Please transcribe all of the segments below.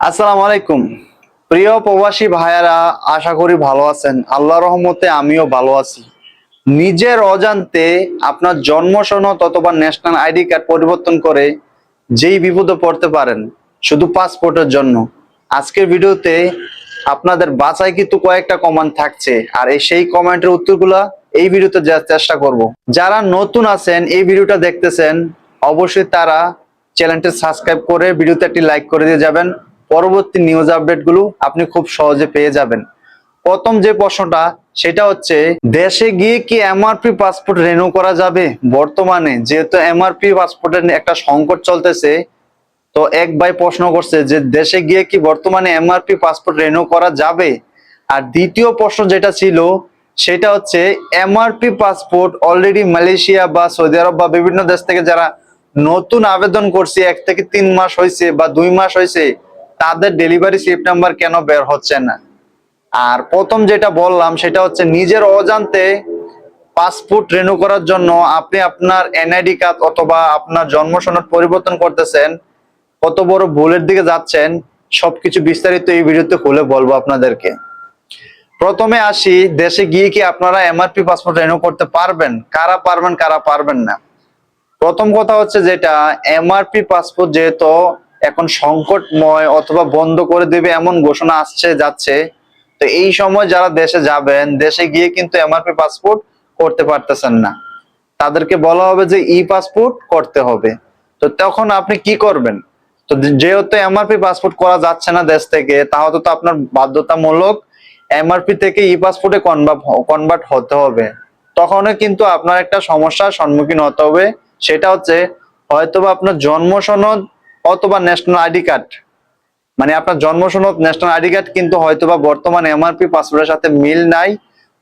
আসসালামু আলাইকুম। প্রিয় প্রবাসী ভাইয়ারা, আশা করি ভালো আছেন। আল্লাহ রহমতে আমিও ভালো আছি। নিজের অজান্তে আপনার জন্ম সনদ অথবা ন্যাশনাল আইডি কার্ড পরিবর্তন করে যেই বিপদে পড়তে পারেন, শুধু পাসপোর্টের জন্য। আজকের ভিডিওতে আপনাদের বাছাই কিন্তু কয়েকটা কমান্ড থাকছে। আর এই সেই কমেন্টের উত্তরগুলা এই ভিডিওতে দেওয়ার চেষ্টা করব। যারা নতুন আছেন, এই ভিডিওটা দেখতেছেন, অবশ্যই তারা চ্যানেলটি সাবস্ক্রাইব করে ভিডিওতে একটি লাইক করে দিয়ে যাবেন। পরবর্তী নিউজ আপডেটগুলো আপনি খুব সহজে পেয়ে যাবেন। প্রথম যে প্রশ্নটা, সেটা হচ্ছে, দেশে গিয়ে কি এমআরপি পাসপোর্ট রেনু করা যাবে? বর্তমানে যেহেতু এমআরপি পাসপোর্টের একটা সংকট চলতেছে, তো এক ভাই প্রশ্ন করছে যে, দেশে গিয়ে কি বর্তমানে এমআরপি পাসপোর্ট রেনু করা যাবে? আর দ্বিতীয় প্রশ্ন যেটা ছিল, সেটা হচ্ছে এমআরপি পাসপোর্ট অলরেডি মালয়েশিয়া বা সৌদি আরব বা বিভিন্ন দেশ থেকে যারা নতুন আবেদন করছে, এক থেকে তিন মাস হয়েছে বা দুই মাস হয়েছে তাদের ডেলিভারি স্লিপ নাম্বার কেন বের হচ্ছে না? আর প্রথম যেটা বললাম, সেটা হচ্ছে নিজের অজান্তে পাসপোর্ট রেনু করার জন্য আপনি আপনার এনআইডি কার্ড অথবা আপনার জন্ম সনদ পরিবর্তন করতেছেন, কত বড় ভুলের দিকে যাচ্ছেন, সবকিছু বিস্তারিত এই ভিডিওতে খুলে বলব আপনাদেরকে। প্রথমে আসি, দেশে গিয়ে কি আপনারা এমআরপি পাসপোর্ট রেনু করতে পারবেন? কারা পারবেন কারা পারবেন না? প্রথম কথা হচ্ছে যেটা এমআরপি পাসপোর্ট যেহেতু এখন সংকটময় অথবা বন্ধ করে দেবে এমন ঘোষণা আসছে, যাচ্ছে। তো এই সময় যারা দেশে যাবেন, দেশে গিয়ে কিন্তু এমআরপি পাসপোর্ট করতে পারতেছেন না। তাদেরকে বলা হবে যে ই পাসপোর্ট করতে হবে। তো তখন আপনি কি করবেন? তো যেহেতু এমআরপি পাসপোর্ট করা যাচ্ছে না দেশ থেকে, তাহলে তো আপনার বাধ্যতামূলক এমআরপি থেকে ই পাসপোর্টে কনভার্ট কনভার্ট হতে হবে। তখনও কিন্তু আপনার একটা সমস্যার সম্মুখীন হতে হবে। সেটা হচ্ছে, হয়তোবা আপনার জন্ম সনদ অথবা ন্যাশনাল আইডি কার্ড মানে আপনার জন্ম সনদ ন্যাশনাল আইডি কার্ড কিন্তু হয়তোবা বর্তমান এমআরপি পাসপোর্টের সাথে মিল নাই।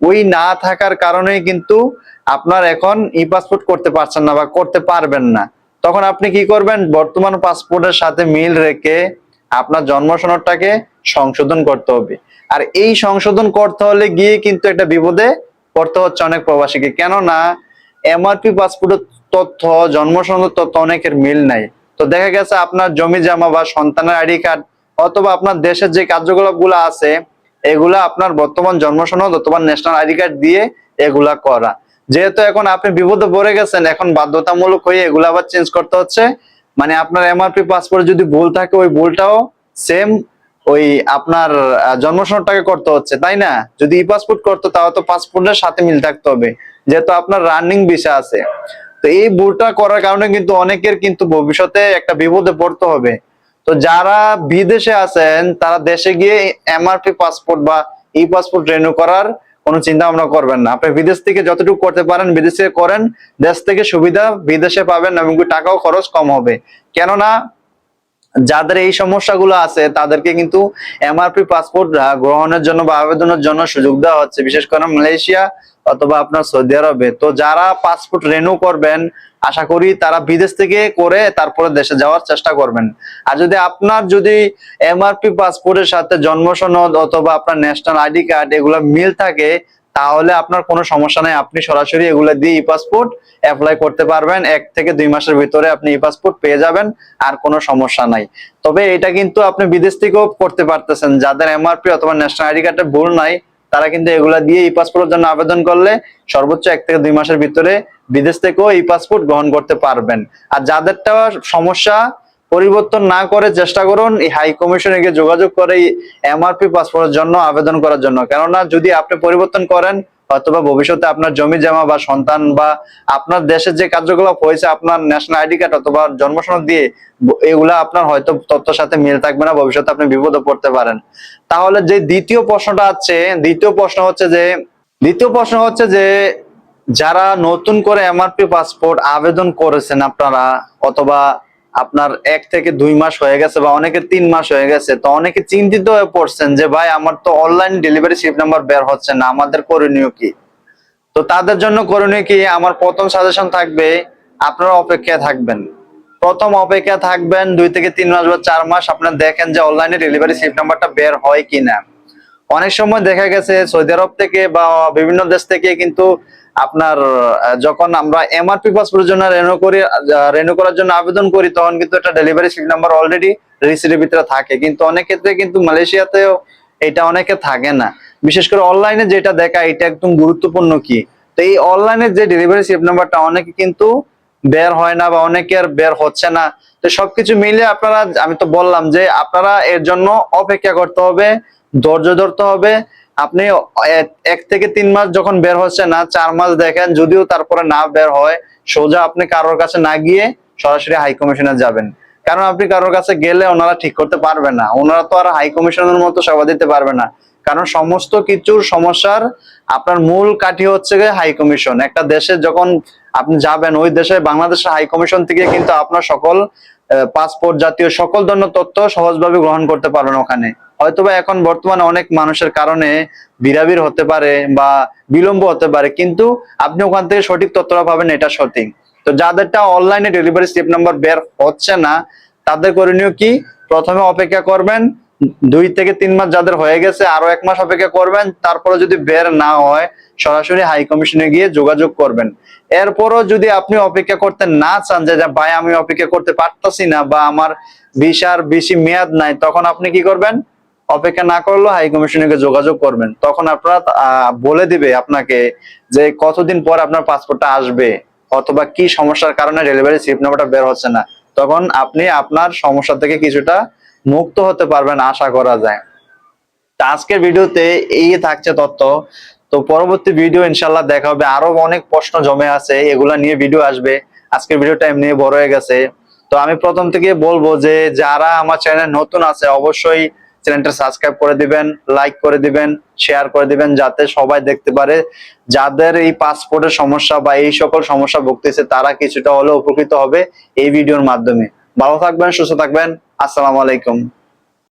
ওই না থাকার কারণেই কিন্তু আপনার এখন ই পাসপোর্ট করতে পারছেন না বা করতে পারবেন না। তখন আপনি কি করবেন? বর্তমান পাসপোর্টের সাথে মিল রেখে আপনার জন্ম সনদটাকে সংশোধন করতে হবে। আর এই সংশোধন করতে হলে গিয়ে কিন্তু একটা বিপদে পড়তে হচ্ছে অনেক প্রবাসীকে। কেননা এমআরপি পাসপোর্টের তথ্য জন্ম সনদ তথ্য অনেকের মিল নাই। তো দেখা গেছে আপনার জমি জমা বা সন্তানের আইডি কার্ড অথবা আপনার দেশের যে কার্যকলাপগুলা আছে এগুলা আপনার বর্তমান জন্ম সনদ অথবা ন্যাশনাল আইডি কার্ড দিয়ে এগুলা করা। যেহেতু এখন আপনি বিপদে পড়ে গেছেন এখন বাধ্যতামূলক হয়ে এগুলো আবার চেঞ্জ করতে হচ্ছে। মানে আপনার এমআরপি পাসপোর্ট যদি ভুল থাকে ওই ভুলটাও সেম ওই আপনার আহ, জন্ম সনদটাকে করতে হচ্ছে তাই না? যদি ই পাসপোর্ট করতো তাহলে তো পাসপোর্টের সাথে মিল থাকতে হবে। যেহেতু আপনার রানিং ভিসা আছে। তো এই ভুলটা করার কারণে কিন্তু অনেকের কিন্তু ভবিষ্যতে একটা বিপদে পড়তে হবে। তো যারা বিদেশে আছেন, তারা দেশে গিয়ে এমআরপি পাসপোর্ট বা ই পাসপোর্ট রেনু করার কোনো চিন্তা ভাবনা করবেন না। আপনি বিদেশ থেকে যতটুকু করতে পারেন, বিদেশে করেন, দেশ থেকে সুবিধা বিদেশে পাবেন এবং টাকাও খরচ কম হবে। কেননা যাদের এই সমস্যাগুলো আছে, তাদেরকে কিন্তু এমআরপি পাসপোর্ট গ্রহণের জন্য বা আবেদনের জন্য সুযোগ দেওয়া হচ্ছে। বিশেষ করে মালয়েশিয়া অথবা আপনার সৌদি আরবে। তো যারা পাসপোর্ট রেনু করবেন, আশা করি তারা বিদেশ থেকে করে তারপরে দেশে যাওয়ার চেষ্টা করবেন। আর যদি আপনার যদি এমআরপি পাসপোর্টের সাথে জন্ম সনদ অথবা আপনার ন্যাশনাল আইডি কার্ড এগুলো মিল থাকে তাহলে আপনার কোনো সমস্যা নাই। আপনি সরাসরি এগুলো দিয়ে ই পাসপোর্ট অ্যাপ্লাই করতে পারবেন। এক থেকে দুই মাসের ভিতরে আপনি ই পাসপোর্ট পেয়ে যাবেন, আর কোনো সমস্যা নাই। তবে এটা কিন্তু আপনি বিদেশ থেকেও করতে পারতেছেন। যাদের এমআরপি অথবা ন্যাশনাল আইডি কার্ডের ভুল নাই, তারা কিন্তু এগুলা দিয়ে ই পাসপোর্টের জন্য আবেদন করলে সর্বোচ্চ এক থেকে দুই মাসের ভিতরে বিদেশ থেকেও ই পাসপোর্ট গ্রহণ করতে পারবেন। আর যাদেরটা সমস্যা পরিবর্তন না করে চেষ্টা করুন, এই হাই কমিশনে গিয়ে যোগাযোগ করে এমআরপি পাসপোর্টের জন্য আবেদন করার জন্য। কেননা যদি আপনি পরিবর্তন করেন অথবা ভবিষ্যতে আপনার জমি জমা বা সন্তান বা আপনার দেশের যে কার্যকলাপ হয়েছে, আপনার ন্যাশনাল আইডি কার্ড অথবা জন্ম সনদ দিয়ে এগুলা আপনার হয়তো তথ্যের সাথে মিল থাকবে না, ভবিষ্যতে আপনি বিপদে পড়তে পারেন। তাহলে যে দ্বিতীয় প্রশ্নটা আছে, দ্বিতীয় প্রশ্ন হচ্ছে যে, দ্বিতীয় প্রশ্ন হচ্ছে যে, যারা নতুন করে এমআরপি পাসপোর্ট আবেদন করেছেন আপনারা, অথবা আপনার এক থেকে দুই মাস হয়ে গেছে বা অনেকের তিন মাস হয়ে গেছে, তো অনেকে চিন্তিত হয়ে পড়ছেন যে, ভাই, আমার তো অনলাইন ডেলিভারি শিপ নাম্বার বের হচ্ছে না, আমাদের করণীয় কি? তো তাদের জন্য করণীয় কি? আমার প্রথম সাজেশন থাকবে, আপনারা অপেক্ষায় থাকবেন। প্রথম অপেক্ষা থাকবেন, দুই থেকে তিন মাস বা চার মাস আপনার দেখেন যে অনলাইনে ডেলিভারি স্লিপ নাম্বারটা বের হয় কিনা। অনেক সময় দেখা গেছে সৌদি আরব থেকে বা বিভিন্ন দেশ থেকে কিন্তু আপনার যখন আমরা এমআরপি পাসপোর্টের জন্য রেনু করি রেনু করার জন্য আবেদন করি, তখন কিন্তু একটা ডেলিভারি স্লিপ নাম্বার অলরেডি রিসিটের ভিতরে থাকে। কিন্তু অনেক ক্ষেত্রে কিন্তু মালয়েশিয়াতেও এটা অনেকে থাকে না। বিশেষ করে অনলাইনে যেটা দেখা, এটা একদম গুরুত্বপূর্ণ কি? তো এই অনলাইনে যে ডেলিভারি সিপ নাম্বারটা অনেকে কিন্তু বের হয় না বা অনেকের বের হচ্ছে না। তো সবকিছু মিলে আপনারা, আমি তো বললাম যে আপনারা এর জন্য অপেক্ষা করতে হবে, ধৈর্য ধরতে হবে আপনি এক থেকে তিন মাস যখন বের হচ্ছে না, চার মাস দেখেন, যদিও তারপরে না বের হয়, সোজা আপনি কারোর কাছে না গিয়ে সরাসরি হাই কমিশনে যাবেন। কারণ আপনি কারোর কাছে গেলে ওনারা ঠিক করতে পারবে না। ওনারা তো আর হাই কমিশনের মতো সেবা দিতে পারবে না। কারণ সমস্ত কিছুর সমস্যার আপনার মূল কাঠি হচ্ছে হাই কমিশন। একটা দেশে যখন আপনি যাবেন, ওই দেশে বাংলাদেশের হাই কমিশন থেকে কিন্তু আপনার সকল পাসপোর্ট জাতীয় সকল ধরনের তথ্য সহজভাবে গ্রহণ করতে পারবেন ওখানে। হয়তোবা এখন বর্তমানে অনেক মানুষের কারণে বিরাবির হতে পারে বা বিলম্ব হতে পারে, কিন্তু আপনি ওখান থেকে সঠিক তথ্যটা পাবেন, এটা সঠিক। তো যাদেরটা অনলাইনে ডেলিভারি স্লিপ নাম্বার বের হচ্ছে না, তাদের করণীয় কি? প্রথমে অপেক্ষা করবেন, দুই থেকে তিন মাস যাদের হয়ে গেছে আরও এক মাস অপেক্ষা করবেন, তারপরে যদি বের না হয়, সরাসরি হাই কমিশনে গিয়ে যোগাযোগ করবেন। এরপরও যদি আপনি অপেক্ষা করতে না চান যে ভাই, আমি অপেক্ষা করতে পারতাছি না বা আমার ভিসার বেশি মেয়াদ নাই, তখন আপনি কি করবেন? অপেক্ষা না করলেও হাই কমিশনে গিয়ে যোগাযোগ করবেন। তখন আপনারা বলে দিবে আপনাকে যে কতদিন পর আপনার পাসপোর্টটা আসবে অথবা কি সমস্যার কারণে ডেলিভারি স্লিপ নাম্বারটা বের হচ্ছে না। তখন আপনি আপনার সমস্যা থেকে কিছুটা মুক্ত হতে পারবেন আশা করা যায়। আজকের ভিডিওতে এই থাকছে তথ্য। তো পরবর্তী ভিডিও ইনশাল্লাহ দেখা হবে। আরও অনেক প্রশ্ন জমে আছে, এগুলা নিয়ে ভিডিও আসবে। আজকের ভিডিওটা এমনি বড় হয়ে গেছে। তো আমি প্রথম থেকে বলব যে, যারা আমার চ্যানেল নতুন আছে, অবশ্যই চ্যানেলটা সাবস্ক্রাইব করে দিবেন লাইক করে দিবেন শেয়ার করে দিবেন যাতে সবাই দেখতে পারে যাদের এই পাসপোর্টের সমস্যা বা এই সকল সমস্যা ভুগতেছে, তারা কিছুটা হলেও উপকৃত হবে এই ভিডিওর মাধ্যমে। ভালো থাকবেন, সুস্থ থাকবেন। আসসালামু আলাইকুম।